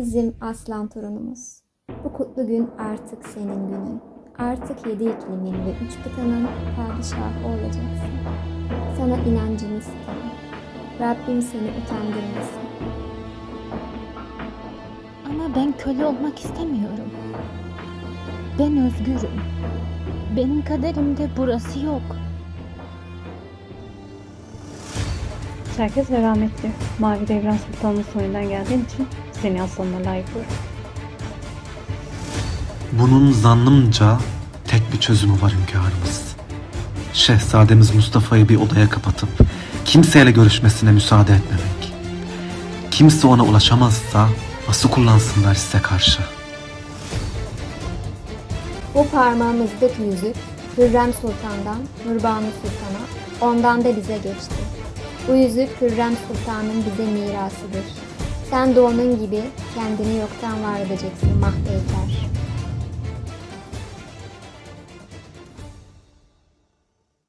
Bizim aslan torunumuz. Bu kutlu gün artık senin günün. Artık yedi iklimin ve üç kıtanın padişahı olacaksın. Sana inancımı isterim. Rabbim seni utandırmasın. Ama ben köle olmak istemiyorum. Ben özgürüm. Benim kaderimde burası yok. Herkes ve rahmetli. Mavi Devran Sultan'ın soyundan geldiğin için seni aslanına layık görüyorum. Bunun zannımca tek bir çözümü var hünkârımız. Şehzademiz Mustafa'yı bir odaya kapatıp kimseyle görüşmesine müsaade etmemek. Kimse ona ulaşamazsa nasıl kullansınlar size karşı? Bu parmağımızdaki yüzük Hürrem Sultan'dan Nurbanu Sultan'a, ondan da bize geçti. Bu yüzük Hürrem Sultan'ın bize mirasıdır. Sen de onun gibi kendini yoktan var edeceksin Mahpeyker.